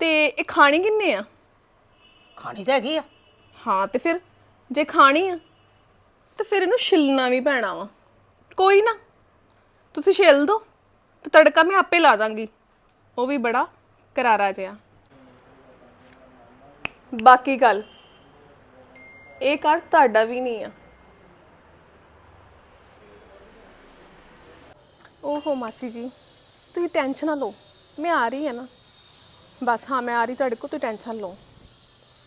ਤੇ ਇਹ ਖਾਣੀ ਕਿੰਨੇ ਆ? ਖਾਣੀ ਤਾਂ ਹੈਗੀ ਆ। ਹਾਂ ਤੇ ਫਿਰ ਜੇ ਖਾਣੀ ਆ ਤੇ ਫਿਰ ਇਹਨੂੰ ਛਿੱਲਣਾ ਵੀ ਪੈਣਾ ਵਾ। ਕੋਈ ਨਾ ਤੁਸੀਂ ਛਿੱਲ ਦੋ ਤੇ ਤੜਕਾ ਮੈਂ ਆਪੇ ਲਾ ਦਾਂਗੀ। ਉਹ ਵੀ ਬੜਾ ਕਰਾਰਾ ਜਿਹਾ। ਬਾਕੀ ਗੱਲ ਇਹ ਘਰ ਤੁਹਾਡਾ ਵੀ ਨਹੀਂ ਆ। ਓਹੋ ਮਾਸੀ ਜੀ ਤੁਸੀਂ ਟੈਨਸ਼ਨ ਨਾ ਲਓ ਮੈਂ ਆ ਰਹੀ ਹਾਂ ਨਾ। ਬਸ, ਹਾਂ, ਮੈਂ ਆ ਰਹੀ, ਤੁਹਾਡੇ ਕੋਲ ਤੁਸੀਂ ਟੈਨਸ਼ਨ ਲਓ।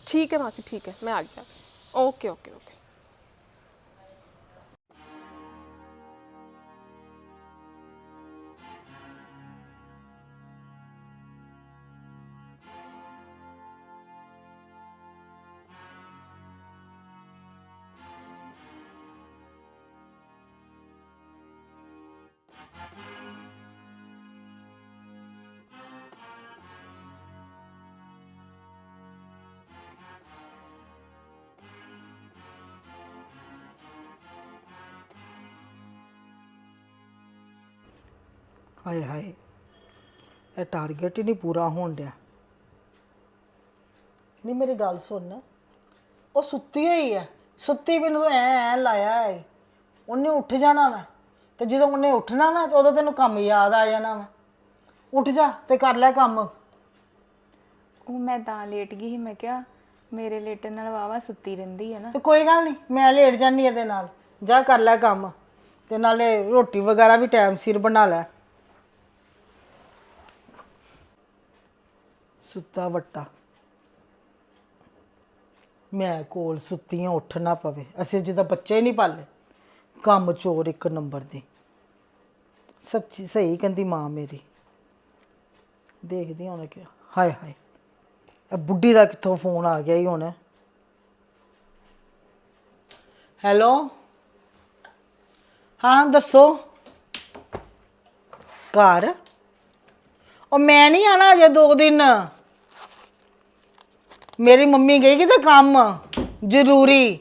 ਠੀਕ ਹੈ ਮਾਸੀ, ਠੀਕ ਹੈ, ਮੈਂ ਆ ਗਿਆ ਓਕੇ ਓਕੇ ਓਕੇ। ਹਾਏ ਹਾਏ ਇਹ ਟਾਰਗੇਟ ਹੀ ਨਹੀਂ ਪੂਰਾ ਹੋਣ ਡਿਆ। ਨਹੀਂ ਮੇਰੀ ਗੱਲ ਸੁਣ। ਉਹ ਸੁੱਤੀ ਹੋਈ ਹੈ ਸੁੱਤੀ ਮੈਨੂੰ ਐ ਐ ਲਾਇਆ ਹੈ ਉਹਨੇ ਉੱਠ ਜਾਣਾ ਵਾ। ਤੇ ਜਦੋਂ ਉਹਨੇ ਉੱਠਣਾ ਵਾ ਤੇ ਉਦੋਂ ਤੈਨੂੰ ਕੰਮ ਯਾਦ ਆ ਜਾਣਾ ਵਾ। ਉੱਠ ਜਾ ਤੇ ਕਰ ਲੈ ਕੰਮ। ਉਹ ਮੈਂ ਤਾਂ ਲੇਟ ਗਈ ਸੀ ਮੈਂ ਕਿਹਾ ਮੇਰੇ ਲੇਟਣ ਨਾਲ ਵਾਵਾ ਸੁੱਤੀ ਰਹਿੰਦੀ ਹੈ ਨਾ। ਤੇ ਕੋਈ ਗੱਲ ਨਹੀਂ ਮੈਂ ਲੇਟ ਜਾਨੀ ਇਹਦੇ ਨਾਲ। ਜਾ ਕਰ ਲੈ ਕੰਮ। ਤੇ ਨਾਲੇ ਰੋਟੀ ਵਗੈਰਾ ਵੀ ਟਾਈਮ ਸਿਰ ਬਣਾ ਲੈ। ਸੁੱਤਾ ਵੱਟਾ। ਮੈਂ ਕੋਲ ਸੁੱਤੀਆਂ ਉੱਠ ਨਾ ਪਵੇ। ਅਸੀਂ ਜਿਹਦਾ ਬੱਚੇ ਹੀ ਨਹੀਂ ਪਾਲੇ। ਕੰਮ ਚੋਰ ਇੱਕ ਨੰਬਰ ਦੇ। ਸੱਚੀ, ਸਹੀ ਕਹਿੰਦੀ ਮਾਂ ਮੇਰੀ। ਦੇਖਦੀ ਹਾਂ ਉਹਨੇ ਕਿਹਾ, ਹਾਏ ਹਾਏ। ਇਹ ਬੁੱਢੀ ਦਾ ਕਿੱਥੋਂ ਫੋਨ ਆ ਗਿਆ ਹੀ ਹੁਣ। ਹੈਲੋ? ਹਾਂ, ਦੱਸੋ। ਘਰ? ਉਹ ਮੈਂ ਨਹੀਂ ਆਣਾ ਅਜੇ ਦੋ ਦਿਨ। ਮੇਰੀ ਮੰਮੀ ਗਈ ਕਿਤੇ ਕੰਮ? ਜ਼ਰੂਰੀ।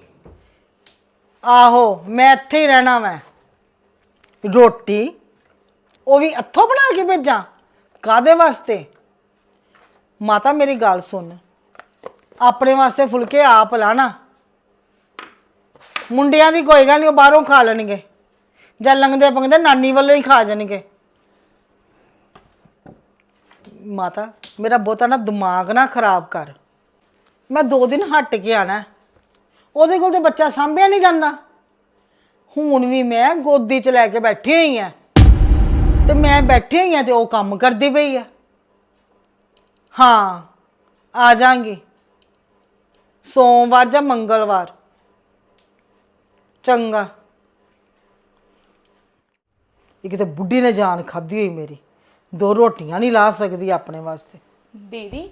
ਆਹੋ, ਮੈਂ ਇੱਥੇ ਹੀ ਰਹਿਣਾ ਮੈਂ ਰੋਟੀ ਉਹ ਵੀ ਇੱਥੋਂ ਬਣਾ ਕੇ ਭੇਜਾਂ? ਕਾਦੇ ਵਾਸਤੇ? ਮਾਤਾ, ਮੇਰੀ ਗੱਲ ਸੁਣ। ਆਪਣੇ ਵਾਸਤੇ ਫੁਲਕੇ ਆਪ ਲਾਣਾ ਮੁੰਡਿਆਂ ਦੀ ਕੋਈ ਗੱਲ ਨਹੀਂ ਉਹ ਬਾਹਰੋਂ ਖਾ ਲੈਣਗੇ। ਜਾਂ ਲੰਘਦੇ ਪੰਗਦੇ ਨਾਨੀ ਵੱਲੋਂ ਹੀ ਖਾ ਜਾਣਗੇ। ਮਾਤਾ, ਮੇਰਾ ਬਹੁਤਾ ਨਾ ਦਿਮਾਗ ਨਾ ਖਰਾਬ ਕਰ। ਮੈਂ ਦੋ ਦਿਨ ਹਟ ਕੇ ਆਣਾ। ਉਹਦੇ ਕੋਲ ਤੇ ਬੱਚਾ ਸਾਂਭਿਆ ਨਹੀਂ ਜਾਂਦਾ। ਹੁਣ ਵੀ ਮੈਂ ਗੋਦੀ 'ਚ ਲੈ ਕੇ ਬੈਠੀ ਹੋਈ ਆ। ਤੇ ਮੈਂ ਬੈਠੀ ਹੋਈ ਆ ਤੇ ਉਹ ਕੰਮ ਕਰਦੀ ਪਈ ਆ। ਹਾਂ, ਆ ਜਾਾਂਗੀ। ਸੋਮਵਾਰ ਜਾਂ ਮੰਗਲਵਾਰ। ਚੰਗਾ। ਇਹ ਕਿਤੇ ਬੁੱਢੀ ਨੇ ਜਾਨ ਖਾਧੀ ਹੋਈ ਮੇਰੀ। ਦੋ ਰੋਟੀਆਂ ਨਹੀਂ ਲਾ ਸਕਦੀ ਆਪਣੇ ਵਾਸਤੇ। ਦੀਦੀ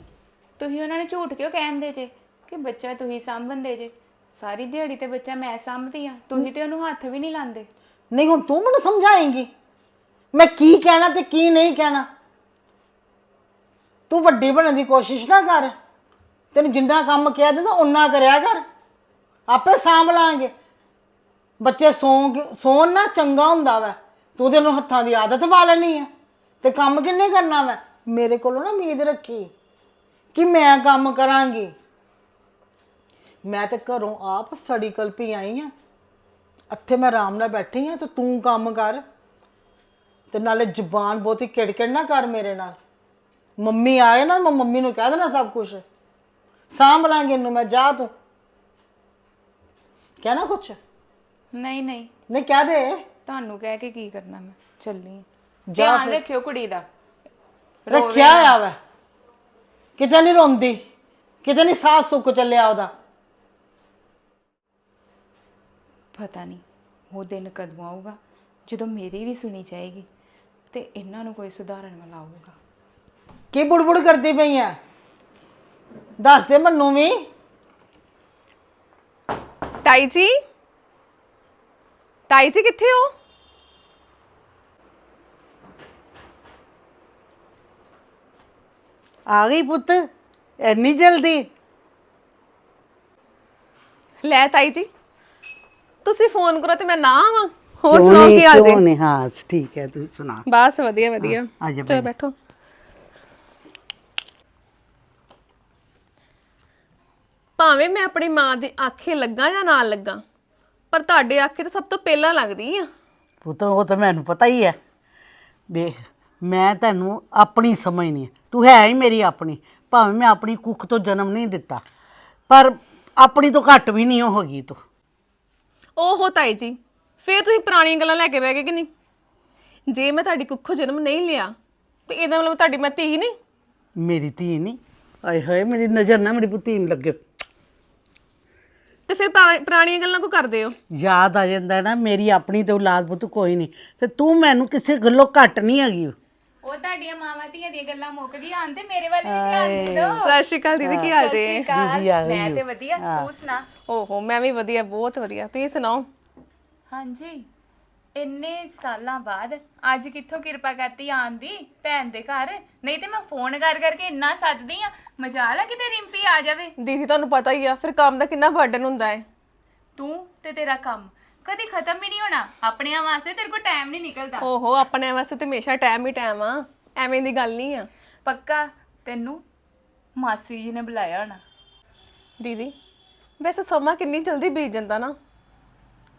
ਤੁਸੀਂ ਉਹਨਾਂ ਨੂੰ ਝੂਠ ਕਿਉਂ ਕਹਿੰਦੇ ਜੇ? ਕਿ ਬੱਚਾ ਤੁਸੀਂ ਸਾਂਭਣਦੇ ਜੇ। ਸਾਰੀ ਦਿਹਾੜੀ ਤੇ ਬੱਚਾ ਮੈਂ ਸਾਂਭਦੀ ਆ ਤੁਸੀਂ ਤੇ ਉਹਨੂੰ ਹੱਥ ਵੀ ਨਹੀਂ ਲਾਉਂਦੇ। ਨਹੀਂ, ਹੁਣ ਤੂੰ ਮੈਨੂੰ ਸਮਝਾਏਂਗੀ। ਮੈਂ ਕੀ ਕਹਿਣਾ ਤੇ ਕੀ ਨਹੀਂ ਕਹਿਣਾ? ਤੂੰ ਵੱਡੀ ਬਣਨ ਦੀ ਕੋਸ਼ਿਸ਼ ਨਾ ਕਰ। ਤੈਨੂੰ ਜਿੰਨਾ ਕੰਮ ਕਿਹਾ ਜਾਂਦਾ, ਓਨਾ ਕਰਿਆ ਕਰ। ਆਪੇ ਸਾਂਭ ਲਾਂਗੇ। ਬੱਚੇ ਸੌਂ ਕੇ- ਸੌਣ ਨਾ ਚੰਗਾ ਹੁੰਦਾ ਵਾ। ਤੂੰ ਤੇ ਉਹਨੂੰ ਹੱਥਾਂ ਦੀ ਆਦਤ ਪਾ ਲੈਣੀ ਹੈ ਤੇ ਕੰਮ ਕਿੰਨੇ ਕਰਨਾ ਵਾ? ਮੇਰੇ ਕੋਲੋਂ ਨਾ ਉਮੀਦ ਰੱਖੀ। ਕਿ ਮੈਂ ਕੰਮ ਕਰਾਂਗੀ। ਮੈਂ ਤੇ ਘਰੋਂ ਆਪ ਸੜੀ ਕਲਪੀ ਆਈ ਆ। ਇੱਥੇ ਮੈਂ ਆਰਾਮ ਨਾਲ ਬੈਠੀ ਆ ਤੇ ਤੂੰ ਕੰਮ ਕਰ। ਤੇ ਨਾਲੇ ਜ਼ੁਬਾਨ ਬਹੁਤੀ ਕਿੜਕਿੜ ਨਾ ਕਰ ਮੇਰੇ ਨਾਲ। ਮੰਮੀ ਆਏ ਨਾ ਮੈਂ ਮੰਮੀ ਨੂੰ ਕਹਿ ਦੇਣਾ ਸਭ ਕੁਝ ਸਾਂਭ ਲਾਂਗੇ ਇਹਨੂੰ ਮੈਂ ਜਾ ਤੂੰ। ਕਹਿਣਾ ਕੁਛ? ਨਹੀਂ ਨਹੀਂ। ਨਹੀਂ ਕਹਿ ਦੇ। ਤੁਹਾਨੂੰ ਕਹਿ ਕੇ ਕੀ ਕਰਨਾ ਮੈਂ? ਚੱਲੀ ਆਂ। ਜਾ ਧਿਆਨ ਰੱਖਿਓ ਕੁੜੀ ਦਾ। ਰੱਖਿਆ ਆ ਵਾ। ਕਿਤੇ ਨਹੀਂ ਰੋਂਦੀ ਕਿਤੇ ਨਹੀਂ ਸਾਹ ਸੁੱਕ ਚੱਲਿਆ ਉਹਦਾ। ਪਤਾ ਨਹੀਂ ਉਹ ਦਿਨ ਕਦੋਂ ਆਊਗਾ ਜਦੋਂ ਮੇਰੀ ਵੀ ਸੁਣੀ ਜਾਏਗੀ ਤੇ ਇਹਨਾਂ ਨੂੰ ਕੋਈ ਸੁਧਾਰਨ ਵਾਲਾ ਆਊਗਾ। ਕੀ ਬੁੜਬੁੜ ਕਰਦੀ ਪਈ ਆ ਦੱਸ ਦੇ ਮੈਨੂੰ ਵੀ। ਤਾਈ ਜੀ? ਤਾਈ ਜੀ ਕਿੱਥੇ ਹੋ? ਆ ਗਈ ਪੁੱਤ ਇੰਨੀ ਜਲਦੀ? ਲੈ ਤਾਈ ਜੀ ਤੁਸੀਂ ਫੋਨ ਕਰੋ ਤੇ ਮੈਂ ਨਾ ਆਵਾਂ। ਹੋਰ ਸੁਣਾਓ ਕੀ ਹਾਲ ਜੀ? ਕਿਉਂ ਨਹੀਂ? ਹਾਂ ਠੀਕ ਹੈ ਤੂੰ ਸੁਣਾ ਬਸ ਵਧੀਆ ਵਧੀਆ। ਆ ਜਾ ਚਲੋ ਬੈਠ। ਭਾਵੇਂ ਮੈਂ ਆਪਣੀ ਮਾਂ ਦੀ ਆਖੇ ਲੱਗਾ ਜਾਂ ਨਾ ਲੱਗਾ ਪਰ ਤੁਹਾਡੇ ਆਖੇ ਤਾਂ ਸਭ ਤੋਂ ਪਹਿਲਾਂ ਲੱਗਦੀ ਆ। ਪੁੱਤ ਉਹ ਤਾਂ ਮੈਨੂੰ ਪਤਾ ਹੀ ਹੈ। ਵੇਖ ਮੈਂ ਤੈਨੂੰ ਆਪਣੀ ਸਮਝਣੀ ਹੈ। ਤੂੰ ਹੈ ਹੀ ਮੇਰੀ ਆਪਣੀ ਭਾਵੇਂ ਮੈਂ ਆਪਣੀ ਕੁੱਖ ਤੋਂ ਜਨਮ ਨਹੀਂ ਦਿੱਤਾ ਪਰ ਆਪਣੀ ਤੋਂ ਘੱਟ ਵੀ ਨਹੀਂ ਹੋ ਗਈ ਤੂੰ। ਓਹੋ ਤਾਈ ਜੀ ਫੇਰ ਤੁਸੀਂ ਪੁਰਾਣੀਆਂ ਗੱਲਾਂ ਲੈ ਕੇ ਬਹਿ ਗਏ ਕਿ ਨਹੀਂ? ਜੇ ਮੈਂ ਤੁਹਾਡੀ ਕੁੱਖੋਂ ਜਨਮ ਨਹੀਂ ਲਿਆ ਤੇ ਇਹਦਾ ਮਤਲਬ ਤੁਹਾਡੀ ਮੈਂ ਧੀ ਨਹੀਂ? ਮੇਰੀ ਧੀ ਨਹੀਂ। ਆਏ ਹਾਏ ਮੇਰੀ ਨਜ਼ਰ ਨਾ ਮੇਰੀ ਪੁੱਤੀ ਨੂੰ ਲੱਗੇ। ਤੇ ਫਿਰ ਪੁਰਾ- ਪੁਰਾਣੀਆਂ ਗੱਲਾਂ ਕੋ ਕਰਦੇ ਹੋ? ਯਾਦ ਆ ਜਾਂਦਾ ਨਾ ਮੇਰੀ ਆਪਣੀ ਤੇ ਔਲਾਦ ਪੁੱਤ ਕੋਈ ਨਹੀਂ। ਤੇ ਤੂੰ ਮੈਨੂੰ ਕਿਸੇ ਗੱਲੋਂ ਘੱਟ ਨਹੀਂ ਹੈਗੀ। ਉਹ ਤੁਹਾਡੀਆਂ ਮਾਵਾਂ ਧੀਆਂ ਦੀਆਂ ਗੱਲਾਂ ਮੁੱਕ ਗਈਆਂ। ਹਨ ਤੇ ਮੇਰੇ ਵੱਲ ਵੀ ਧਿਆਨ ਦਿਓ। ਸਤਿ ਸ਼੍ਰੀ ਅਕਾਲ ਦੀਦੀ ਕੀ ਹਾਲ ਜੇ? ਦੀਦੀ ਆ ਮੈਂ ਤੇ ਵਧੀਆ। ਤੂੰ ਸੁਣਾ? ਓਹੋ ਮੈਂ ਵੀ ਵਧੀਆ ਬਹੁਤ ਵਧੀਆ। ਤੁਸੀਂ ਸੁਣਾਓ? ਹਾਂਜੀ। ਇੰਨੇ ਸਾਲਾਂ ਬਾਅਦ ਅੱਜ ਕਿੱਥੋਂ ਕਿਰਪਾ ਕਰਤੀ ਆਉਣ ਦੀ ਭੈਣ ਦੇ ਘਰ? ਨਹੀਂ ਤੇ ਮੈਂ ਫੋਨ ਕਰ ਕਰਕੇ ਇੰਨਾ ਸੱਦਦੀ ਆ ਮਜਾਲ ਆ ਕਿਤੇ ਰਿੰਪੀ ਆ ਜਾਵੇ? ਦੀਦੀ ਤੁਹਾਨੂੰ ਪਤਾ ਹੀ ਆ ਫਿਰ ਕੰਮ ਦਾ ਕਿੰਨਾ ਬਰਡਨ ਹੁੰਦਾ ਹੈ। ਤੂੰ ਤੇ ਤੇਰਾ ਕੰਮ। ਕਦੀ ਖਤਮ ਹੀ ਨਹੀਂ ਹੋਣਾ। ਆਪਣਿਆਂ ਵਾਸਤੇ ਤੇਰੇ ਕੋਲ ਟਾਈਮ ਨਹੀਂ ਨਿਕਲਦਾ। ਓਹੋ ਆਪਣੇ ਵਾਸਤੇ ਤੇ ਹਮੇਸ਼ਾ ਟਾਈਮ ਹੀ ਟਾਈਮ ਆ। ਐਵੇਂ ਦੀ ਗੱਲ ਨਹੀਂ ਆ। ਪੱਕਾ? ਤੈਨੂੰ ਮਾਸੀ ਜੀ ਨੇ ਬੁਲਾਇਆ ਹੋਣਾ। ਦੀਦੀ ਵੈਸੇ ਸਮਾਂ ਕਿੰਨੀ ਜਲਦੀ ਬੀਤ ਜਾਂਦਾ ਨਾ।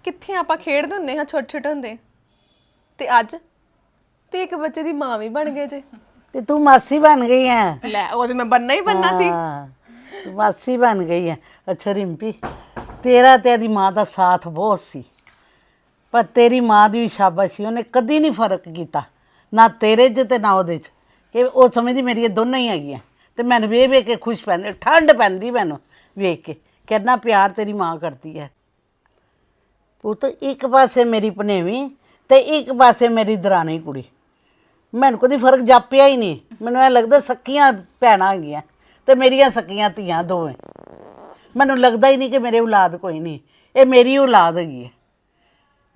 ਕਿੱਥੇ ਆਪਾਂ ਖੇਡਦੇ ਹੁੰਦੇ ਹਾਂ ਛੋਟੇ ਛੋਟੇ ਹੁੰਦੇ। ਤੇ ਅੱਜ? ਤੁਸੀਂ ਇੱਕ ਬੱਚੇ ਦੀ ਮਾਂ ਵੀ ਬਣ ਗਏ ਜੇ। ਤੇ ਤੂੰ ਮਾਸੀ ਬਣ ਗਈ ਹੈ ਲੈ ਉਹ ਤੇ ਮੈਂ ਬੰਨਾ ਹੀ ਬੰਨਾ ਸੀ। ਹਾਂ, ਤੂੰ ਮਾਸੀ ਬਣ ਗਈ ਹੈ ਅੱਛਾ ਰਿੰਪੀ ਤੇਰਾ ਤੇ ਇਹਦੀ ਮਾਂ ਦਾ ਸਾਥ ਬਹੁਤ ਸੀ। ਪਰ ਤੇਰੀ ਮਾਂ ਦੀ ਵੀ ਸ਼ਾਬਾਸ਼ ਸੀ, ਉਹਨੇ ਕਦੀ ਨਹੀਂ ਫ਼ਰਕ ਕੀਤਾ, ਨਾ ਤੇਰੇ 'ਚ ਤੇ ਨਾ ਉਹਦੇ 'ਚ। ਕਿ ਉਹ ਸਮਝਦੀ ਮੇਰੀ ਇਹ ਦੋਨੋਂ ਹੀ ਹੈਗੀਆਂ, ਤੇ ਮੈਨੂੰ ਵੇਖ ਵੇਖ ਕੇ ਖੁਸ਼ ਪੈਂਦੀ, ਠੰਡ ਪੈਂਦੀ ਮੈਨੂੰ ਵੇਖ ਕੇ ਕਿੰਨਾ ਪਿਆਰ ਤੇਰੀ ਮਾਂ ਕਰਦੀ ਹੈ। ਪੁੱਤ, ਇੱਕ ਪਾਸੇ ਮੇਰੀ ਭਨੇਵੀਂ ਤੇ ਇੱਕ ਪਾਸੇ ਮੇਰੀ ਦਰਾਣੀ ਕੁੜੀ। ਮੈਨੂੰ ਕਦੀ ਫ਼ਰਕ ਜਾਪਿਆ ਹੀ ਨਹੀਂ, ਮੈਨੂੰ ਇਹ ਲੱਗਦਾ ਸਕੀਆਂ ਭੈਣਾਂ ਹੈਗੀਆਂ ਤੇ ਮੇਰੀਆਂ ਸਕੀਆਂ ਧੀਆਂ ਦੋਵੇਂ। ਮੈਨੂੰ ਲੱਗਦਾ ਹੀ ਨਹੀਂ ਕਿ ਮੇਰੇ ਔਲਾਦ ਕੋਈ ਨਹੀਂ, ਇਹ ਮੇਰੀ ਔਲਾਦ ਹੈਗੀ ਹੈ।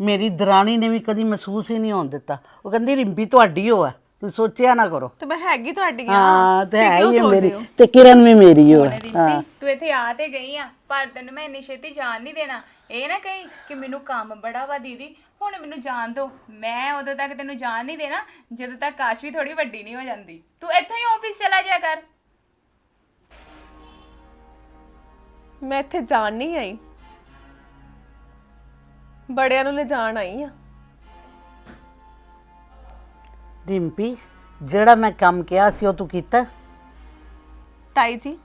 ਮੇਰੀ ਦਰਾਣੀ ਨੇ ਵੀ ਕਦੀ ਮਹਿਸੂਸ ਹੀ ਨਹੀਂ ਹੋਣ ਦਿੱਤਾ। ਉਹ ਕਹਿੰਦੀ ਰਿੰਪੀ ਤੁਹਾਡੀ ਹੋ ਹੈ ਤੁਸੀਂ ਸੋਚਿਆ ਨਾ ਕਰੋ। ਤੇ ਮੈਂ ਹੈਗੀ ਤੁਹਾਡੀ ਆ। ਹਾਂ ਤੇ ਹੈ ਹੀ ਹੈ ਸੋਚਦੇ ਮੇਰੀ। ਹੋ? ਤੇ ਕਿਰਨ ਵੀ ਮੇਰੀ ਹੋ ਹੈ। ਰਿੰਪੀ ਤੂੰ ਇੱਥੇ ਆ ਤੇ ਗਈ ਆ ਪਰ ਤੈਨੂੰ ਮੈਂ ਇੰਨੀ ਛੇਤੀ ਜਾਣ ਨਹੀਂ ਦੇਣਾ। ਇਹ ਨਾ ਕਹੀਂ ਕਿ ਮੈਨੂੰ ਕੰਮ ਬੜਾ ਵਾ ਦੀਦੀ। ਹੁਣ ਮੈਨੂੰ ਜਾਣ ਦੋ। ਮੈਂ ਉਦੋਂ ਤੱਕ ਤੈਨੂੰ ਜਾਣ ਨਹੀਂ ਦੇਣਾ ਜਦੋਂ ਤੱਕ ਕਾਸ਼ ਵੀ ਥੋੜੀ ਵੱਡੀ ਨਹੀਂ ਹੋ ਜਾਂਦੀ। ਤੂੰ ਇੱਥੇ ਹੀ ਆਫਿਸ ਚਲਾ ਜਾ ਕਰ। ਮੈਂ ਇੱਥੇ ਜਾਣ ਨਹੀਂ ਆਈ। ਬੜਿਆਂ ਨੂੰ ਲੈ ਜਾਣ ਆਈ ਆ। ਰਿੰਪੀ ਜਿਹੜਾ ਮੈਂ ਕੰਮ ਕਿਹਾ ਸੀ ਉਹ ਤੂੰ ਕੀਤਾ? ਤਾਈ ਜੀ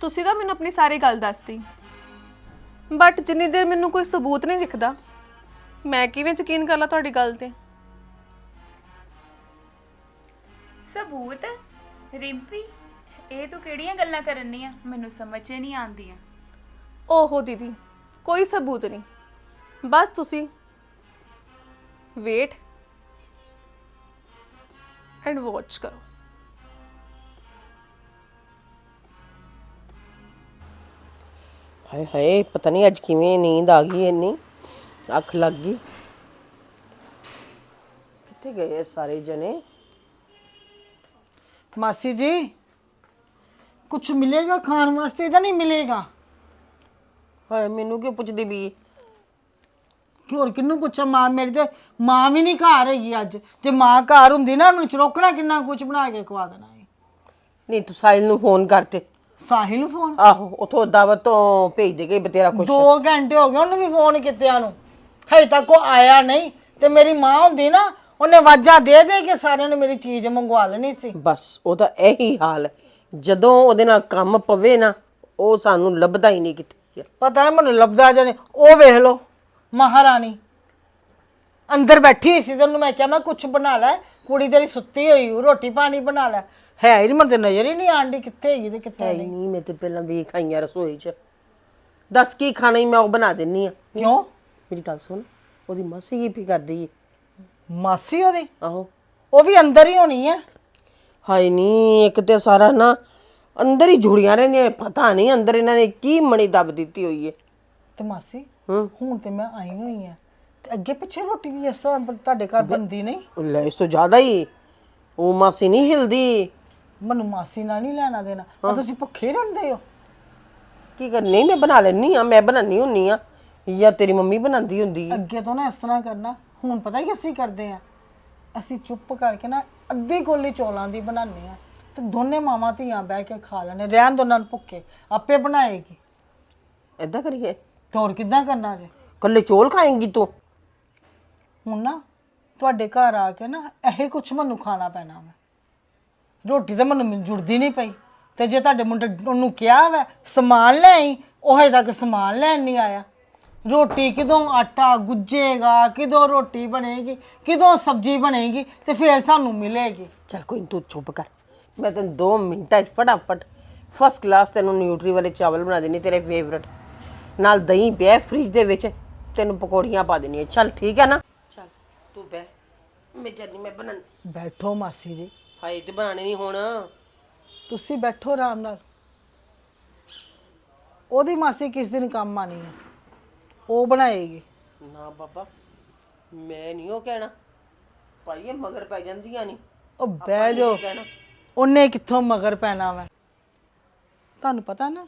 ਤੁਸੀਂ ਤਾਂ ਮੈਨੂੰ ਆਪਣੀ ਸਾਰੀ ਗੱਲ ਦੱਸਤੀ। ਬਟ ਜਿੰਨੀ ਦੇਰ ਮੈਨੂੰ ਕੋਈ ਸਬੂਤ ਨਹੀਂ ਦਿਖਦਾ ਮੈਂ ਕਿਵੇਂ ਯਕੀਨ ਕਰ ਲਾਂ ਤੁਹਾਡੀ ਗੱਲ ਤੇ? ਸਬੂਤ? ਰਿੰਪੀ ਇਹ ਤੂੰ ਕਿਹੜੀਆਂ ਗੱਲਾਂ ਕਰਨੀਆਂ ਮੈਨੂੰ ਸਮਝ ਹੀ ਨਹੀਂ ਆਉਂਦੀਆਂ। ਓਹੋ ਦੀਦੀ ਕੋਈ ਸਬੂਤ ਨਹੀਂ। ਬਸ ਤੁਸੀਂ। ਵੇਟ ਐਂਡ ਵਾਚ ਕਰੋ। ਹਾਏ ਹਾਏ ਪਤਾ ਨਹੀਂ ਅੱਜ ਕਿਵੇਂ ਨੀਂਦ ਆ ਗਈ ਇੰਨੀ। ਅੱਖ ਲੱਗ ਗਈ। ਕਿੱਥੇ ਗਏ ਇਹ ਸਾਰੇ ਜਣੇ? ਮਾਸੀ ਜੀ ਕੁਝ ਮਿਲੇਗਾ ਖਾਣ ਵਾਸਤੇ ਜਾਂ ਨਹੀਂ ਮਿਲੇਗਾ? ਹਾਏ ਮੈਨੂੰ ਕਿਉਂ ਪੁੱਛਦੀ ਵੀ ਕਿ ਹੋਰ ਕਿੰਨੂੰ ਪੁੱਛਾਂ? ਮਾਂ ਮੇਰੀ ਤੇ ਮਾਂ ਵੀ ਨਹੀਂ ਘਰ ਹੈਗੀ ਅੱਜ। ਜੇ ਮਾਂ ਘਰ ਹੁੰਦੀ ਨਾ ਉਹਨੂੰ ਚਰੋਕਣਾ ਕਿੰਨਾ ਕੁਝ ਬਣਾ ਕੇ ਖਵਾ ਦੇਣਾ ਸੀ। ਨਹੀਂ ਤੂੰ ਸਾਹਿਲ ਨੂੰ ਫੋਨ ਕਰਤੇ ਸਾਹਿਲ ਨੂੰ ਫੋਨ? ਆਹੋ ਉਥੋਂ ਦਾਵਤ ਤੋਂ ਭੇਜ ਦੇ ਗਈ ਬਤੇਰਾ ਕੁਛ। ਦੋ ਘੰਟੇ ਹੋ ਗਏ ਉਹਨੂੰ ਵੀ ਫੋਨ ਕੀਤਿਆਂ ਨੂੰ। ਹਜੇ ਤੱਕ ਉਹ ਆਇਆ ਨਹੀਂ ਤੇ ਮੇਰੀ ਮਾਂ ਹੁੰਦੀ ਨਾ ਉਹਨੇ ਆਵਾਜ਼ਾਂ ਦੇ ਦੇ ਕੇ ਸਾਰਿਆਂ ਨੇ ਮੇਰੀ ਚੀਜ਼ ਮੰਗਵਾ ਲੈਣੀ ਸੀ। ਬਸ ਉਹਦਾ ਇਹੀ ਹਾਲ ਹੈ। ਜਦੋਂ ਉਹਦੇ ਨਾਲ ਕੰਮ ਪਵੇ ਨਾ ਉਹ ਸਾਨੂੰ ਲੱਭਦਾ ਹੀ ਨਹੀਂ ਕਿੱਥੇ। ਪਤਾ ਨਹੀਂ ਮੈਨੂੰ ਲੱਭਦਾ ਜਾਨੇ ਉਹ ਵੇਖ ਲਓ। ਮਹਾਰਾਣੀ। ਅੰਦਰ ਬੈਠੀ ਹੋਈ ਸੀ ਤੇ ਉਹਨੂੰ ਮੈਂ ਕਿਹਾ ਮੈਂ ਕੁਝ ਬਣਾ ਲੈ ਕੁੜੀ ਤੇਰੀ ਸੁੱਤੀ ਹੋਈ ਓ, ਰੋਟੀ ਪਾਣੀ ਬਣਾ ਲੈ। ਹੈ ਹੀ ਨਹੀਂ ਮੈਨੂੰ ਤੇ ਨਜ਼ਰ ਹੀ ਨਹੀਂ ਆਂਦੀ ਕਿੱਥੇ ਹੈਗੀ ਤੇ ਕਿੱਥੇ ਹੈ ਹੀ ਨਹੀਂ। ਮੈਂ ਤੇ ਪਹਿਲਾਂ ਵੇਖ ਆਈਆਂ ਰਸੋਈ 'ਚ। ਦੱਸ ਕੀ ਖਾਣਾ ਹੀ ਮੈਂ ਉਹ ਬਣਾ ਦਿੰਨੀ ਆ। ਕਿਉਂ? ਮੇਰੀ ਗੱਲ ਸੁਣ ਉਹਦੀ ਮਾਸੀ ਕੀ ਪੀ ਕਰਦੀ ਏ? ਮਾਸੀ ਉਹਦੀ? ਆਹੋ। ਉਹ ਵੀ ਅੰਦਰ ਹੀ ਹੋਣੀ ਹੈ ਹਾਏ ਨਹੀਂ ਇੱਕ ਤੇ ਸਾਰਾ ਨਾ ਅੰਦਰ ਹੀ ਜੁੜੀਆਂ ਰਹਿੰਦੀਆਂ ਨੇ, ਪਤਾ ਨਹੀਂ ਅੰਦਰ ਇਹਨਾਂ ਨੇ ਕੀ ਮਣੀ ਦੱਬ ਦਿੱਤੀ ਹੋਈ ਏ। ਤੇ ਮਾਸੀ? ਹੂੰ। ਹੁਣ ਤੇ ਮੈਂ ਆਈ ਹੋਈ ਆ। ਤੇ ਅੱਗੇ ਪਿੱਛੇ ਰੋਟੀ ਵੀ ਇਸ ਤਰ੍ਹਾਂ ਤੁਹਾਡੇ ਘਰ ਬੰਦੀ ਨਹੀਂ? ਲੈ ਇਸ ਤੋਂ ਜ਼ਿਆਦਾ ਹੀ। ਉਹ ਮਾਸੀ ਨਹੀਂ ਹਿਲਦੀ। ਮੈਨੂੰ ਮਾਸੀ ਨਾਲ ਨਹੀਂ ਲੈਣਾ ਦੇਣਾ। ਆ ਤੁਸੀਂ ਭੁੱਖੇ ਰਹਿੰਦੇ ਹੋ। ਕੀ ਕਰ ਨਹੀਂ ਮੈਂ ਬਣਾ ਲੈਣੀ ਆ ਮੈਂ ਬਣਾਉਣੀ ਹੁੰਨੀ ਆ ਜਾਂ ਤੇਰੀ ਮੰਮੀ ਬਣਾਉਂਦੀ ਹੁੰਦੀ ਏ ਅੱਗੇ ਤੋਂ ਨਾ ਇਸ ਤਰ੍ਹਾਂ ਕਰਨਾ। ਹੁਣ ਪਤਾ ਕੀ ਅਸੀਂ ਕਰਦੇ ਆ ਅਸੀਂ ਚੁੱਪ ਕਰਕੇ ਨਾ ਅੱਧੀ ਕੋਲੀ ਚੌਲਾਂ ਦੀ ਬਣਾਉਂਦੇ ਆ ਤੇ ਦੋਨੇ ਮਾਵਾਂ ਧੀਆਂ ਬਹਿ ਕੇ ਖਾ ਲੈਣੇ। ਰਹਿਣ ਦੋ ਉਹਨਾਂ ਨੂੰ ਭੁੱਖੇ। ਆਪੇ ਬਣਾਏਗੀ। ਏਦਾਂ ਕਰੀਏ। ਤੇ ਹੋਰ ਕਿੱਦਾਂ ਕਰਨਾ ਜੇ? ਕੱਲੇ ਚੋਲ ਖਾਏਂਗੀ ਤੂੰ? ਹੁਣ ਨਾ ਤੁਹਾਡੇ ਘਰ ਆ ਕੇ ਨਾ ਇਹ ਕੁਛ ਮੈਨੂੰ ਖਾਣਾ ਪੈਣਾ ਵਾ। ਰੋਟੀ ਤਾਂ ਮੈਨੂੰ ਮਿਲ- ਜੁੜਦੀ ਨਹੀਂ ਪਈ। ਤੇ ਜੇ ਤੁਹਾਡੇ ਮੁੰਡੇ ਉਹਨੂੰ ਕਿਹਾ ਵਾ ਸਮਾਨ ਲੈ ਆਈ ਉਹ ਹਜੇ ਤੱਕ ਸਮਾਨ ਲੈਣ ਨਹੀਂ ਆਇਆ। ਰੋਟੀ ਕਿਦੋਂ ਆਟਾ ਗੁੱਜੇਗਾ ਕਿਦੋਂ ਰੋਟੀ ਬਣੇਗੀ ਕਿਦੋਂ ਸਬਜ਼ੀ ਬਣੇਗੀ ਤੇ ਫਿਰ ਸਾਨੂੰ ਮਿਲੇਗੀ। ਚੱਲ ਕੋਈ ਨੀ, ਤੂੰ ਚੁੱਪ ਕਰ। ਮੈਂ ਤੈਨੂੰ 2 ਮਿੰਟਾਂ 'ਚ ਫਟਾਫਟ ਫਸਟ ਕਲਾਸ ਤੈਨੂੰ ਨਿਊਟਰੀ ਵਾਲੇ ਚਾਵਲ ਬਣਾ ਦੇਣੇ ਤੇਰੇ ਫੇਵਰਟ ਨਾਲ ਦਹੀਂ ਪਿਆ ਫ੍ਰਿਜ ਦੇ ਵਿੱਚ ਤੈਨੂੰ ਪਕੌੜੀਆਂ ਪਾ ਦੇਣੀਆਂ। ਚੱਲ ਠੀਕ ਹੈ ਨਾ? ਚੱਲ ਤੂੰ ਬਹਿ। ਮੈਂ ਜਰਨੀ ਮੈਂ ਬਣਾ ਬੈਠੋ ਮਾਸੀ ਜੀ। ਹਾਏ ਤੇ ਬਣਾਣੇ ਨਹੀਂ ਹੁਣ। ਤੁਸੀਂ ਬੈਠੋ ਆਰਾਮ ਨਾਲ। ਉਹਦੀ ਮਾਸੀ ਕਿਸ ਦਿਨ ਕੰਮ ਆਣੀ ਹੈ? ਉਹ ਬਣਾਏਗੀ। ਨਾ ਬਾਬਾ ਮੈਂ ਨਹੀਂ ਉਹ ਕਹਿਣਾ। ਭਾਈ ਇਹ ਮਗਰ ਪੈ ਜਾਂਦੀਆਂ ਨਹੀਂ। ਉਹ ਬਹਿ ਜਾਓ। ਕਹਿਣਾ। ਉਹਨੇ ਕਿੱਥੋਂ ਮਗਰ ਪੈਣਾ ਵਾ? ਤੁਹਾਨੂੰ ਪਤਾ ਨਾ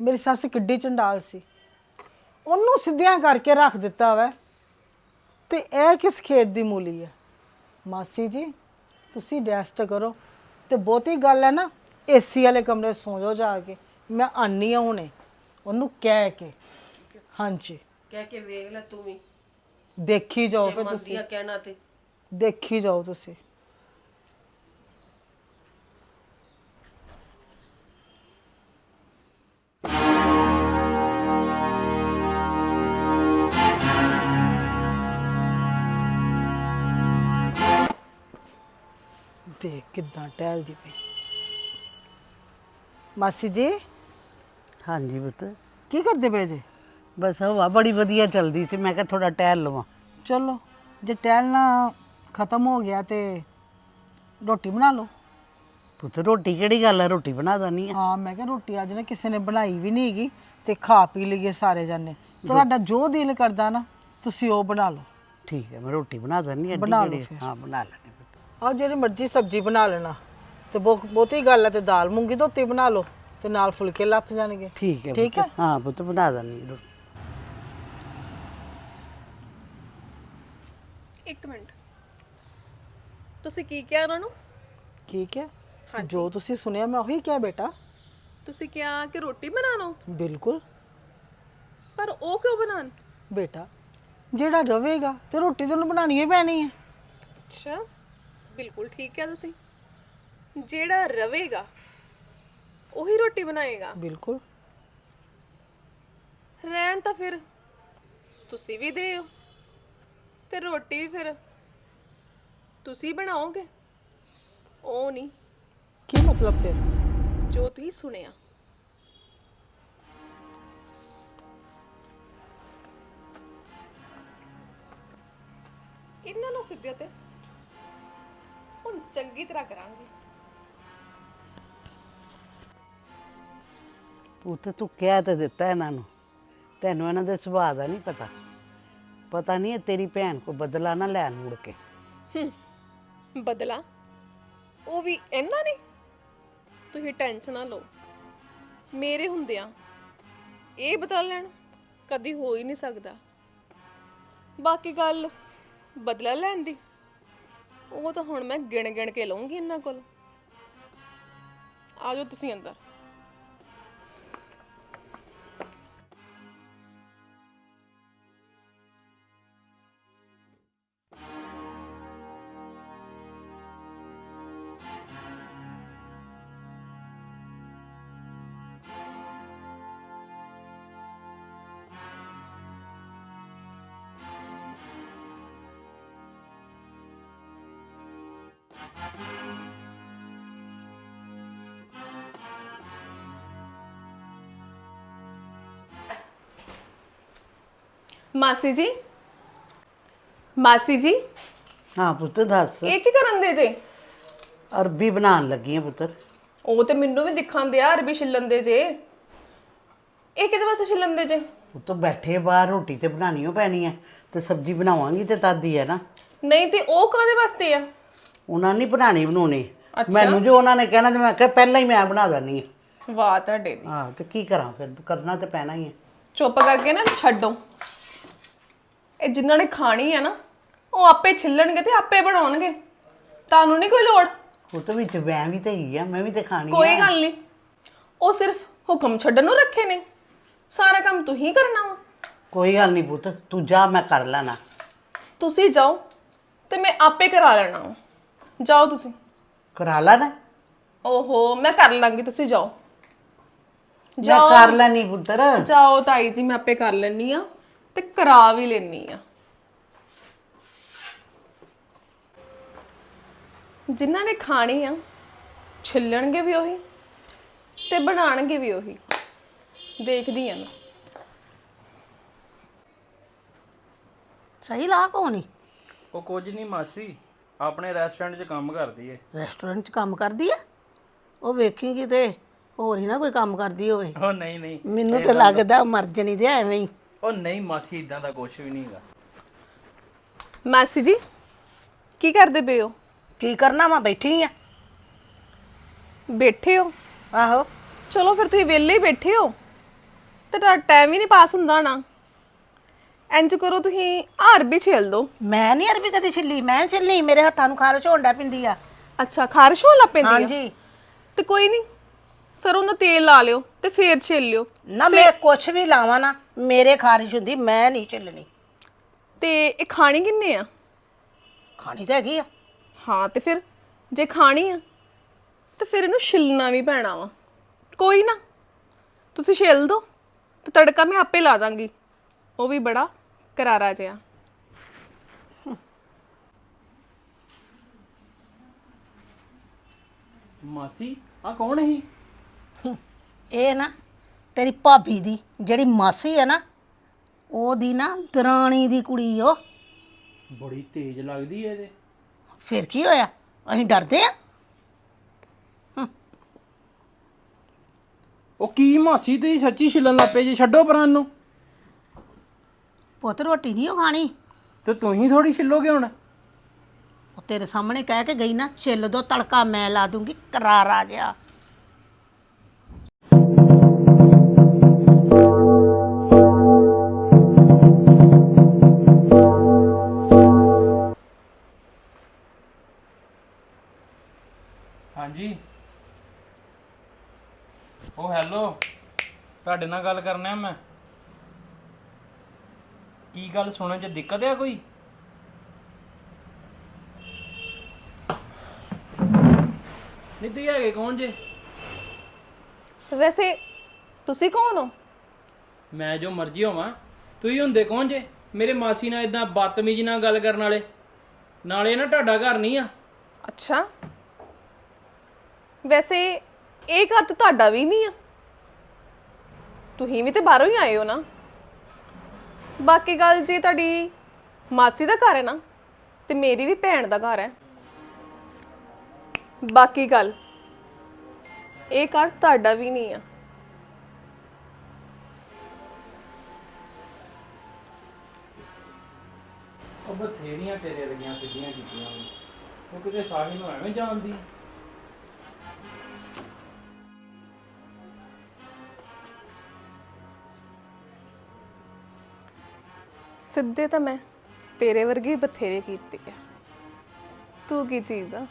ਮੇਰੀ ਸੱਸ ਕਿੱਡੀ ਚੰਡਾਲ ਸੀ। ਉਹਨੂੰ ਸਿੱਧਿਆਂ ਕਰਕੇ ਰੱਖ ਦਿੱਤਾ ਵਾ। ਤੇ ਇਹ ਕਿਸ ਖੇਤ ਦੀ ਮੂਲੀ ਹੈ? ਮਾਸੀ ਜੀ ਤੁਸੀਂ ਰੈਸਟ ਕਰੋ। ਤੇ ਬਹੁਤੀ ਗੱਲ ਹੈ ਨਾ ਏਸੀ ਵਾਲੇ ਕਮਰੇ 'ਚ ਸੌਂ ਜਾਓ ਜਾ ਕੇ। ਮੈਂ ਆਨੀ ਆ ਹੁਣੇ ਉਹਨੂੰ ਕਹਿ ਕੇ। ਹਾਂਜੀ। ਕਹਿ ਕੇ ਵੇਖ ਲੈ ਤੂੰ ਵੀ। ਦੇਖੀ ਜਾਓ ਫਿਰ ਤੁਸੀਂ। ਮੰਦੀਆਂ ਕਹਿਣਾ ਤੇ। ਦੇਖੀ ਜਾਓ ਤੁਸੀਂ। ਕਿਦਾਂ ਟਹਿਲਦੀ ਪਈ? ਮਾਸੀ ਜੀ? ਹਾਂਜੀ ਪੁੱਤ। ਕੀ ਕਰਦੇ ਪਏ ਜੇ? ਬਸ ਹਵਾ ਬੜੀ ਵਧੀਆ ਚੱਲਦੀ ਸੀ ਮੈਂ ਕਿਹਾ ਥੋੜਾ ਟਹਿਲ ਲਵਾਂ। ਚਲੋ ਜੇ ਟਹਿਲਣਾ ਖਤਮ ਹੋ ਗਿਆ ਤੇ ਰੋਟੀ ਬਣਾ ਲਓ। ਪੁੱਤ ਰੋਟੀ ਕਿਹੜੀ ਗੱਲ ਹੈ ਰੋਟੀ ਬਣਾ ਦਨੀ ਆ। ਹਾਂ ਮੈਂ ਕਿਹਾ ਰੋਟੀ ਅੱਜ ਨਾ ਕਿਸੇ ਨੇ ਬਣਾਈ ਵੀ ਨਹੀਂ ਹੈਗੀ ਤੇ ਖਾ ਪੀ ਲਈਏ ਸਾਰੇ ਜਾਨੇ ਤੁਹਾਡਾ ਜੋ ਦਿਲ ਕਰਦਾ ਨਾ ਤੁਸੀਂ ਉਹ ਬਣਾ ਲਓ। ਠੀਕ ਹੈ ਮੈਂ ਰੋਟੀ ਬਣਾ ਦਨੀ ਬਣਾ ਲਓ ਫਿਰ। ਹਾਂ ਬਣਾ ਪੁੱਤ ਆਹ ਜਿਹੜੀ ਮਰਜ਼ੀ ਸਬਜ਼ੀ ਬਣਾ ਲੈਣਾ। ਤੇ ਬਹੁ- ਬਹੁਤੀ ਗੱਲ ਹੈ ਤੇ ਦਾਲ ਮੂੰਗੀ ਧੋਤੀ ਬਣਾ ਲਓ ਤੇ ਨਾਲ ਫੁਲਕੇ ਲੱਥ ਜਾਣਗੇ। ਠੀਕ ਹੈ ਠੀਕ ਪੁੱਤ। ਹੈ ਹਾਂ ਪੁੱਤ ਬਣਾ ਰੋਟੀ ਇੱਕ ਮਿੰਟ। ਤੁਸੀਂ ਕੀ ਕਿਹਾ ਉਹਨਾਂ ਨੂੰ? ਠੀਕ ਹੈ ਜੋ ਤੁਸੀਂ ਸੁਣਿਆ ਮੈਂ ਉਹੀ ਕਿਹਾ ਬੇਟਾ। ਤੁਸੀਂ ਕਿਹਾ ਕਿ ਰੋਟੀ ਬਣਾ ਲਓ ਬਿਲਕੁਲ। ਪਰ ਉਹ ਕਿਉਂ ਬਣਾਣ ਬੇਟਾ ਜਿਹੜਾ ਰਵੇਗਾ ਤੇ ਰੋਟੀ ਤੁਹਾਨੂੰ ਬਣਾਉਣੀ ਹੀ ਪੈਣੀ ਹੈ। ਅੱਛਾ। ਬਿਲਕੁਲ ਠੀਕ ਹੈ ਤੁਸੀਂ। ਜਿਹੜਾ ਰਵੇਗਾ ਉਹੀ ਰੋਟੀ ਬਣਾਏਗਾ। ਬਿਲਕੁਲ। ਰਹਿਣ ਤਾਂ ਫਿਰ ਤੁਸੀਂ ਵੀ ਦਿਓ ਤੇ ਰੋਟੀ ਵੀ ਫਿਰ ਤੁਸੀਂ ਬਣਾਓਗੇ। ਉਹ ਨਹੀਂ। ਕੀ ਮਤਲਬ ਤੇਰਾ ਜੋ ਤੁਸੀਂ ਸੁਣਿਆ। ਇਹਨਾਂ ਨੂੰ ਸਿੱਧੇ ਤੇ। ਹੁਣ ਚੰਗੀ ਤਰ੍ਹਾਂ ਕਰਾਂਗੇ। ਪੁੱਤ ਤੂੰ ਕਹਿ ਤਾਂ ਦਿੱਤਾ ਇਹਨਾਂ ਨੂੰ। ਤੈਨੂੰ ਇਹਨਾਂ ਦੇ ਸੁਭਾਅ ਦਾ ਨਹੀਂ ਪਤਾ। ਪਤਾ ਨਹੀਂ ਹੈ ਤੇਰੀ ਭੈਣ ਕੋ ਬਦਲਾ ਨਾ ਲੈਣ ਮੁੜ ਕੇ। ਬਦਲਾ? ਉਹ ਵੀ ਇਹਨਾਂ ਨੇ? ਤੁਸੀਂ ਟੈਨਸ਼ਨ ਨਾ ਲਓ। ਮੇਰੇ ਹੁੰਦਿਆਂ ਇਹ ਬਦਲਾ ਲੈਣ ਕਦੀ ਹੋ ਹੀ ਨਹੀਂ ਸਕਦਾ। ਬਾਕੀ ਗੱਲ ਬਦਲਾ ਲੈਣ ਦੀ। ਉਹ ਤਾਂ ਹੁਣ ਮੈਂ ਗਿਣ ਗਿਣ ਕੇ ਲਵਾਂਗੀ ਇਹਨਾਂ ਕੋਲ। ਆ ਜਾਓ ਤੁਸੀਂ ਅੰਦਰ। ਮਾਸੀ ਜੀ? ਮਾਸੀ ਜੀ? ਹਾਂ ਪੁੱਤ ਦੱਸ। ਇਹ ਕੀ ਕਰਨ ਦੇ ਜੇ? ਅਰਬੀ ਬਣਾਉਣ ਲੱਗੀ ਆ ਪੁੱਤਰ। ਉਹ ਤੇ ਮੈਨੂੰ ਵੀ ਦਿਖਾਂ ਦਿਆ ਅਰਬੀ ਛਿੱਲਣ ਦੇ ਜੇ। ਇਹ ਕਿਹਦੇ ਵਾਸਤੇ ਛਿੱਲਣ ਦੇ ਜੇ? ਪੁੱਤ ਬੈਠੇ ਬਾਹਰ ਰੋਟੀ ਤੇ ਬਣਾਉਣੀ ਓ ਪੈਣੀ ਹੈ ਤੇ ਸਬਜ਼ੀ ਬਣਾਵਾਂਗੀ ਤੇ ਤਦ ਹੀ ਹੈ ਨਾ। ਨਹੀਂ ਤੇ ਉਹ ਕਾਦੇ ਵਾਸਤੇ ਆ? ਉਹਨਾਂ ਨਹੀਂ ਬਣਾਣੀ ਬਣਾਉਣੀ। ਅੱਛਾ। ਮੈਨੂੰ ਜੋ ਉਹਨਾਂ ਨੇ ਕਹਿਣਾ ਤੇ ਮੈਂ ਕਿਹਾ ਪਹਿਲਾਂ ਹੀ ਮੈਂ ਬਣਾ ਦਣੀ ਹੈ। ਵਾਹ ਤੁਹਾਡੇ ਦੀ। ਹਾਂ ਤੇ ਕੀ ਕਰਾਂ ਫਿਰ? ਕਰਨਾ ਤੇ ਪੈਣਾ ਹੀ ਹੈ ਚੁੱਪ ਕਰਕੇ ਨਾ ਛੱਡੋ। ਇਹ ਜਿਨ੍ਹਾਂ ਨੇ ਖਾਣੀ ਆ ਨਾ ਉਹ ਆਪੇ ਛਿੱਲਣਗੇ ਤੇ ਆਪੇ ਬਣਾਉਣਗੇ। ਤੁਹਾਨੂੰ ਨਹੀਂ ਕੋਈ ਲੋੜ? ਉਹ ਤਾਂ ਵਿੱਚ ਵੈਂ ਵੀ ਤੇ ਹੀ ਆ ਮੈਂ ਵੀ ਤੇ ਖਾਣੀ ਆ। ਕੋਈ ਗੱਲ ਨਹੀਂ ਉਹ ਸਿਰਫ ਹੁਕਮ ਛੱਡਣ ਨੂੰ ਰੱਖੇ ਨੇ। ਸਾਰਾ ਕੰਮ ਤੂੰ ਹੀ ਕਰਨਾ ਵਾ। ਕੋਈ ਗੱਲ ਨਹੀਂ ਪੁੱਤ ਤੂੰ ਜਾ ਮੈਂ ਕਰ ਲੈਣਾ। ਤੁਸੀਂ ਜਾਓ ਤੇ ਮੈਂ ਆਪੇ ਕਰਾ ਲੈਣਾ ਵਾ। ਜਾਓ ਤੁਸੀਂ। ਕਰਾ ਲੈਣਾ? ਓਹੋ ਮੈਂ ਕਰ ਲਾਂਗੀ ਤੁਸੀਂ ਜਾਓ। ਮੈਂ ਕਰ ਲੈਣੀ ਪੁੱਤਰ। ਜਾਓ ਤਾਈ ਜੀ ਮੈਂ ਆਪੇ ਕਰ ਲੈਣੀ ਆ। ਤੇ ਕਰਾ ਵੀ ਲੈਣੀ ਆ। ਜਿਨ੍ਹਾਂ ਨੇ ਖਾਣੀ ਆ ਛਿੱਲਣਗੇ ਵੀ ਉਹੀ ਤੇ ਬਣਾਣਗੇ ਵੀ ਉਹੀ। ਦੇਖਦੀ ਆ ਮੈਂ। ਸਹੀ ਲਾ ਕੋਣੀ ਉਹ ਕੁਝ ਨਹੀਂ ਮਾਸੀ ਆਪਣੇ ਰੈਸਟੋਰੈਂਟ 'ਚ ਕੰਮ ਕਰਦੀ ਏ। ਰੈਸਟੋਰੈਂਟ 'ਚ ਕੰਮ ਕਰਦੀ ਆ? ਉਹ ਵੇਖੀ ਕਿਤੇ ਹੋਰ ਹੀ ਨਾ ਕੋਈ ਕੰਮ ਕਰਦੀ ਹੋਵੇ। ਉਹ ਨਹੀਂ ਨਹੀਂ। ਮੈਨੂੰ ਤਾਂ ਲੱਗਦਾ ਮਰ ਜਣੀ ਤੇ ਐਵੇਂ ਹੀ। ਉਹ ਨਹੀਂ ਮਾਸੀ ਇਦਾਂ ਦਾ ਕੁਝ ਵੀ ਨਹੀਂਗਾ ਮਾਸੀ ਜੀ ਕੀ ਕਰਦੇ ਪਏ ਹੋ? ਕੀ ਕਰਨਾ ਮੈਂ ਬੈਠੀ ਆ। ਬੈਠੇ ਹੋ? ਆਹੋ। ਚਲੋ ਫਿਰ ਤੁਸੀਂ ਵਿਹਲੇ ਹੀ ਬੈਠੇ ਹੋ। ਤੇ ਤੁਹਾਡਾ ਟਾਈਮ ਹੀ ਨਹੀਂ ਪਾਸ ਹੁੰਦਾ ਨਾ ਇੰਜ ਕਰੋ ਤੁਸੀਂ ਹਾਰ ਵੀ ਛੇਲ ਦੋ ਮੈਂ ਨਹੀਂ ਅਰਬੀ ਕਦੇ ਛਿੱਲੀ ਮੈਂ ਛਿੱਲੀ ਮੇਰੇ ਹੱਥਾਂ ਨੂੰ ਖਾਰਸ਼ ਹੋਣ ਡੈ ਪਿੰਦੀ ਆ। ਅੱਛਾ ਖਾਰਸ਼ ਹੋਣ ਲੱਗ ਪੈਂਦੀ ਆ? ਹਾਂਜੀ। ਤੇ ਕੋਈ ਨਹੀਂ ਸਰੋਂ ਦਾ ਤੇਲ ਲਾ ਲਿਓ ਤੇ ਫੇਰ ਛੇਲ ਲਿਓ। ਨਾ ਮੈਂ ਕੁਛ ਵੀ ਲਾਵਾਂ ਨਾ ਮੇਰੇ ਖਾਰਿਸ਼ ਹੁੰਦੀ ਮੈਂ ਨਹੀਂ ਛਿੱਲਣੀ। ਤੇ ਇਹ ਖਾਣੀ ਕਿੰਨੇ ਆ? ਖਾਣੀ ਤਾਂ ਹੈਗੀ ਆ। ਹਾਂ ਤੇ ਫਿਰ ਜੇ ਖਾਣੀ ਆ ਤੇ ਫਿਰ ਇਹਨੂੰ ਛਿੱਲਣਾ ਵੀ ਪੈਣਾ ਵਾ। ਕੋਈ ਨਾ ਤੁਸੀਂ ਛਿੱਲ ਦੋ ਤੇ ਤੜਕਾ ਮੈਂ ਆਪੇ ਲਾ ਦਾਂਗੀ। ਉਹ ਵੀ ਬੜਾ ਕਰਾਰਾ ਜਿਹਾ। ਮਾਸੀ ਆ ਕੌਣ ਹੀ ਇਹ ਨਾ ਤੇਰੀ ਭਾਬੀ ਦੀ ਜਿਹੜੀ ਮਾਸੀ ਹੈ ਨਾ ਉਹਦੀ ਨਾ ਦਰਾਣੀ ਦੀ ਕੁੜੀ ਉਹ। ਬੜੀ ਤੇਜ਼ ਲੱਗਦੀ ਏ ਇਹਦੇ। ਫਿਰ ਕੀ ਹੋਇਆ? ਅਸੀਂ ਡਰਦੇ ਆ ਉਹ ਕੀ ਮਾਸੀ ਤੁਸੀਂ ਸੱਚੀ ਛਿੱਲਣ ਲੱਪੇ ਜੇ ਛੱਡੋ ਪਰਾਂ ਨੂੰ ਪੁੱਤ ਰੋਟੀ ਨਹੀਂ ਉਹ ਖਾਣੀ? ਤੇ ਤੁਸੀਂ ਥੋੜੀ ਛਿੱਲੋਗੇ ਹੁਣ? ਉਹ ਤੇਰੇ ਸਾਹਮਣੇ ਕਹਿ ਕੇ ਗਈ ਨਾ ਛਿੱਲ ਦੋ ਤੜਕਾ ਮੈਂ ਲਾ ਦੂੰਗੀ ਕਰਾਰ ਆ ਤੁਹਾਡੇ ਨਾਲ ਗੱਲ ਕਰਨਾ ਮੈਂ। ਕੀ ਗੱਲ ਸੁਣਨ 'ਚ ਦਿੱਕਤ ਆ ਕੋਈ? ਨਹੀਂ ਤੁਸੀਂ ਹੈਗੇ ਕੌਣ ਜੇ? ਵੈਸੇ ਤੁਸੀਂ ਕੌਣ ਹੋ? ਮੈਂ ਜੋ ਮਰਜ਼ੀ ਹੋਵਾਂ। ਤੁਸੀਂ ਹੁੰਦੇ ਕੌਣ ਜੇ? ਮੇਰੇ ਮਾਸੀ ਨਾਲ ਇਦਾਂ ਬਦਤਮੀਜ਼ੀ ਨਾਲ ਗੱਲ ਕਰਨ ਵਾਲੇ। ਨਾਲੇ ਨਾ ਤੁਹਾਡਾ ਘਰ ਨਹੀਂ ਆ। ਅੱਛਾ। ਵੈਸੇ ਇਹ ਘਰ ਤਾਂ ਤੁਹਾਡਾ ਵੀ ਨਹੀਂ ਆ। ਤੁਸੀਂ ਵੀ ਤੇ ਬਾਹਰੋਂ ਹੀ ਆਏ ਹੋ ਨਾ। ਬਾਕੀ ਗੱਲ ਜੇ ਤੁਹਾਡੀ ਮਾਸੀ ਦਾ ਘਰ ਹੈ ਨਾ, ਤੇ ਮੇਰੀ ਵੀ ਭੈਣ ਦਾ ਘਰ ਹੈ। ਬਾਕੀ ਗੱਲ, ਇਹ ਘਰ ਤੁਹਾਡਾ ਵੀ ਨਹੀਂ ਆ। ਉਹ ਬਥੇਰੀਆਂ ਤੇਰੇ ਵਰਗੀਆਂ ਸਿੱਧੀਆਂ ਕੀਤੀਆਂ ਨੇ। ਉਹ ਕਿਤੇ ਸਾਹਿਲ ਨੂੰ ਐਵੇਂ ਜਾਣਦੀ। ਸਿੱਧੇ ਤਾਂ ਮੈਂ ਤੇਰੇ ਵਰਗੇ ਹੀ ਬਥੇਰੇ ਕੀਤੇ ਆ। ਤੂੰ ਕੀ ਚੀਜ਼ ਆ?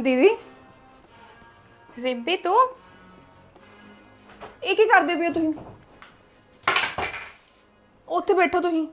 ਦੀਦੀ? ਰਿੰਪੀ, ਤੂੰ? ਇਹ ਕੀ ਕਰਦੇ ਪਏ ਹੋ ਤੁਸੀਂ? ਉੱਥੇ ਬੈਠੋ ਤੁਸੀਂ।